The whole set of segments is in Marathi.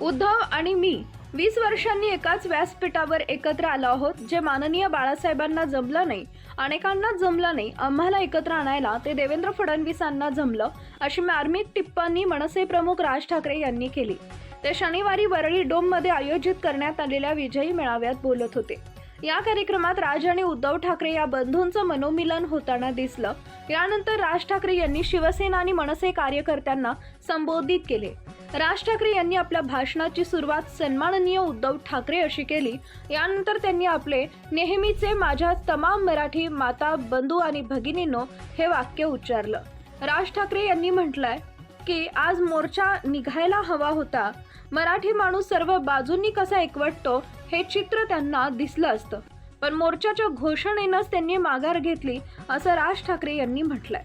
उद्धव आणि मी वीस वर्षांनी एकाच व्यासपीठावर एकत्र आलो आहोत जे माननीय बाळासाहेबांना जमलं नाही अनेकांनाच जमलं नाही आम्हाला एकत्र आणायला ते देवेंद्र फडणवीसांना जमलं अशी मार्मिक टिप्पणी मनसे प्रमुख राज ठाकरे यांनी केली. ते शनिवारी वरळी डोममध्ये आयोजित करण्यात आलेल्या विजयी मेळाव्यात बोलत होते. या कार्यक्रमात राज आणि उद्धव ठाकरे या बंधूंचं मनोमिलन होताना दिसलं. यानंतर राज ठाकरे यांनी शिवसेना आणि मनसे कार्यकर्त्यांना संबोधित केले. राज ठाकरे यांनी आपल्या भाषणाची सुरुवात सन्माननीय उद्धव ठाकरे अशी केली. यानंतर त्यांनी आपले नेहमीचे माझ्या तमाम मराठी माता बंधू आणि भगिनींनो हे वाक्य उच्चारलं. राज ठाकरे यांनी म्हटलंय की आज मोर्चा निघायला हवा होता. मराठी माणूस सर्व बाजूंनी कसा एकवटतो हे चित्र त्यांना दिसलं असतं. पण मोर्चाच्या घोषणेनंच त्यांनी माघार घेतली असं राज ठाकरे यांनी म्हटलंय.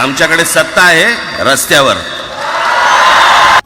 आमच्याकडे सत्ता आहे रस्त्यावर.